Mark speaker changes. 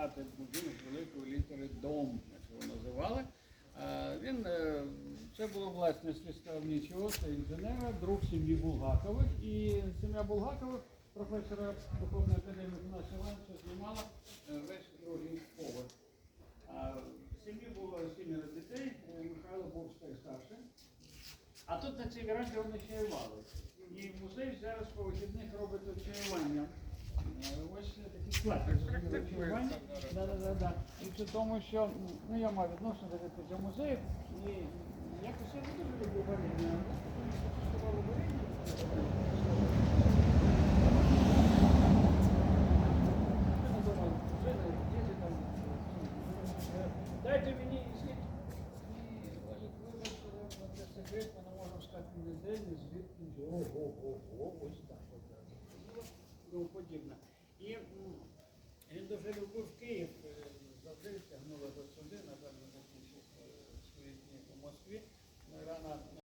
Speaker 1: хати, будинок великої літери дом, як його називали. Він, е, це було власність ліставничого, це інженера, друг сім'ї Булгакових. І сім'я Булгакових, професора Духовної академії Панаса Івановича, знімала е, весь другий поверх. В сім'ї було сімеро дітей, е, Михайло був старший. А тут на цій веранді вони чаювали. І музей зараз по вихідних робить чаювання. Е, Ось такий склад. чаювання. Да, да, да, да. І це тому, що ну, я маю відношення до цього музею. І якось я не дуже люблю варення. Не не е, Дайте мені вибачте, це секрет, ми не можемо сказати ні де, ні звідки. Ого-го-го, ось так. Тому подібне. І він дуже любив Київ, е, завжди тягнули до сюди, напевно, закінчив е, свої дні у Москві. Рано